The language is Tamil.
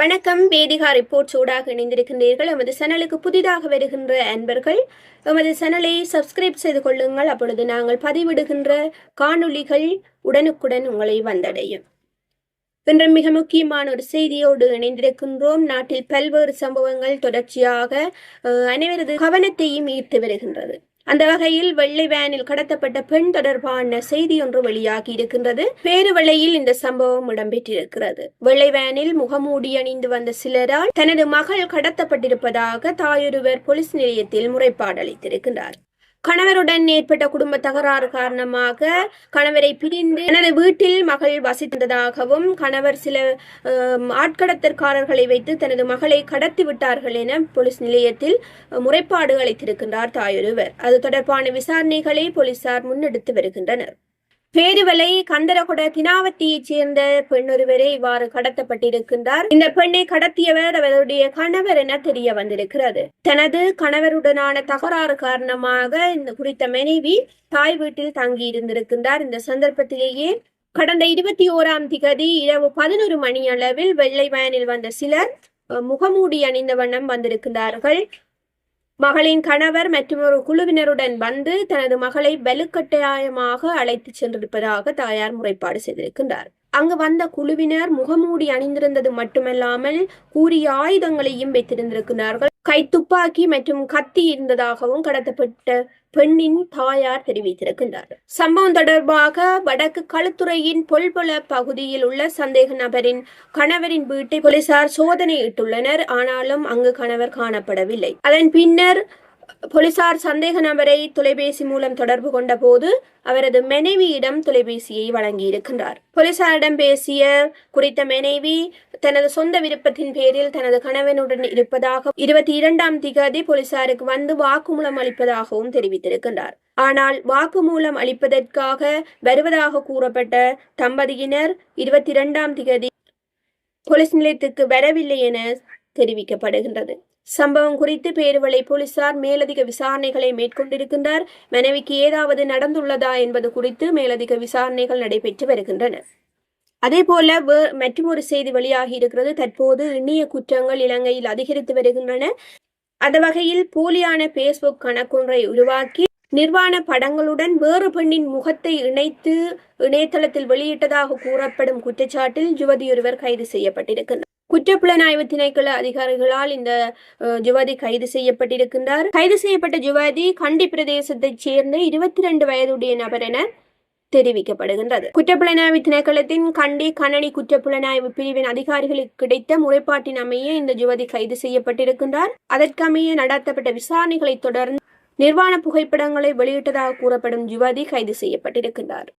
வணக்கம். வேதிகா ரிப்போர்ட் சூடாக இணைந்திருக்கின்றீர்கள். எமது சேனலுக்கு புதிதாக வருகின்ற அன்பர்கள் எமது சேனலை சப்ஸ்கிரைப் செய்து கொள்ளுங்கள். அப்பொழுது நாங்கள் பதிவிடுகின்ற காணொளிகள் உடனுக்குடன் உங்களை வந்தடையும். இன்று மிக முக்கியமான ஒரு செய்தியோடு இணைந்திருக்கின்றோம். நாட்டில் பல்வேறு சம்பவங்கள் தொடர்ச்சியாக அனைவரது கவனத்தையும் ஈர்த்து வருகின்றது. அந்த வகையில் வெள்ளை வேனில் கடத்தப்பட்ட பெண் தொடர்பான செய்தி ஒன்று வெளியாகி இருக்கின்றது பேருவளையில் இந்த சம்பவம் இடம்பெற்றிருக்கிறது. வெள்ளை வேனில் முகமூடி அணிந்து வந்த சிலரால் தனது மகள் கடத்தப்பட்டிருப்பதாக தாயொருவர் போலீஸ் நிலையத்தில் முறைப்பாடு அளித்திருக்கிறார் கணவருடன் ஏற்பட்ட குடும்ப தகராறு காரணமாக கணவரை பிரிந்து தனது வீட்டில் மகள் வசித்ததாகவும் கணவர் சில ஆட்கடத்தற்காரர்களை வைத்து தனது மகளை கடத்தி விட்டார்கள் என போலீஸ் நிலையத்தில் முறைப்பாடு அளித்திருக்கின்றார் தாயொருவர். அது தொடர்பான விசாரணைகளை போலீசார் முன்னெடுத்து வருகின்றனர். பேருவலை கந்தரகுட தினாவத்தியைச் சேர்ந்த பெண் ஒருவரே இவ்வாறு கடத்தப்பட்டிருக்கின்றார். இந்த பெண்ணை கடத்தியவர் அவருடைய கணவர் என தெரிய வந்திருக்கிறது. தனது கணவருடனான தகராறு காரணமாக இந்த குறித்த மனைவி தாய் வீட்டில் தங்கி இருந்திருக்கின்றார். இந்த சந்தர்ப்பத்திலேயே கடந்த இருபத்தி ஓராம் திகதி இரவு பதினொரு மணி அளவில் வெள்ளை வேனில் வந்த சிலர் முகமூடி அணிந்த வண்ணம் வந்திருக்கின்றார்கள். மகளின் கணவர் மற்றும் ஒரு குழுவினருடன் வந்து தனது மகளை வலுக்கட்டாயமாக அழைத்துச் சென்றிருப்பதாக தாயார் முறைப்பாடு செய்திருக்கின்றார். அங்கு வந்த குழுவினர் முகமூடி அணிந்திருந்தது மட்டுமல்லாமல் கூறிய ஆயுதங்களையும் வைத்திருந்திருக்கிறார்கள். கைத்துப்பாக்கி மற்றும் கத்தி இருந்ததாகவும் கடத்தப்பட்ட பெண்ணின் தாயார் தெரிவித்திருக்கின்றார். சம்பவம் தொடர்பாக வடக்கு களுத்துறையின் பொல்பொல பகுதியில் உள்ள சந்தேக நபரின் கணவரின் வீட்டை போலீசார் சோதனையிட்டுள்ளனர். ஆனாலும் அங்கு கணவர் காணப்படவில்லை. அதன் பின்னர் போலீசார் சந்தேக நபரை தொலைபேசி மூலம் தொடர்பு கொண்ட போது அவரது மனைவியிடம் தொலைபேசியை வழங்கியிருக்கின்றார். போலீசாரிடம் பேசிய குறித்த மனைவி தனது சொந்த விருப்பத்தின் பேரில் தனது கணவனுடன் இருப்பதாக இருபத்தி இரண்டாம் திகதி போலீசாருக்கு வந்து வாக்குமூலம் அளிப்பதாகவும் தெரிவித்திருக்கின்றார். ஆனால் வாக்குமூலம் அளிப்பதற்காக வருவதாக கூறப்பட்ட தம்பதியினர் இருபத்தி இரண்டாம் திகதி போலீஸ் நிலையத்துக்கு வரவில்லை என தெரிவிக்கப்படுகின்றது. சம்பவம் குறித்து பேருவளை போலீசார் மேலதிக விசாரணைகளை மேற்கொண்டிருக்கின்றார். மனைவிக்கு ஏதாவது நடந்துள்ளதா என்பது குறித்து மேலதிக விசாரணைகள் நடைபெற்று வருகின்றன. அதேபோல போல மற்றொரு செய்தி வெளியாகி இருக்கிறது. தற்போது இணைய குற்றங்கள் இலங்கையில் அதிகரித்து வருகின்றன. அந்த வகையில் போலியான பேஸ்புக் கணக்கொன்றை உருவாக்கி நிர்வாண படங்களுடன் வேறு பெண்ணின் முகத்தை இணைத்து இணையதளத்தில் வெளியிட்டதாக கூறப்படும் குற்றச்சாட்டில் யுவதியொருவர் கைது செய்யப்பட்டிருக்கிறார் குற்றப்புலனாய்வு திணைக்கள அதிகாரிகளால் இந்த ஜுவாதி கைது செய்யப்பட்டிருக்கின்றார். கைது செய்யப்பட்ட ஜுவாதி கண்டி பிரதேசத்தைச் சேர்ந்த இருபத்தி ரெண்டு வயதுடைய நபர் என தெரிவிக்கப்படுகின்றது. குற்றப்புலனாய்வு திணைக்களத்தின் கண்டி கணனி குற்றப்புலனாய்வு பிரிவின் அதிகாரிகளுக்கு கிடைத்த முறைப்பாட்டின் அமைய இந்த யுவதி கைது செய்யப்பட்டிருக்கின்றார். அதற்கமைய நடத்தப்பட்ட விசாரணைகளை தொடர்ந்து நிர்வாண புகைப்படங்களை வெளியிட்டதாக கூறப்படும் யுவதி கைது செய்யப்பட்டிருக்கின்றார்.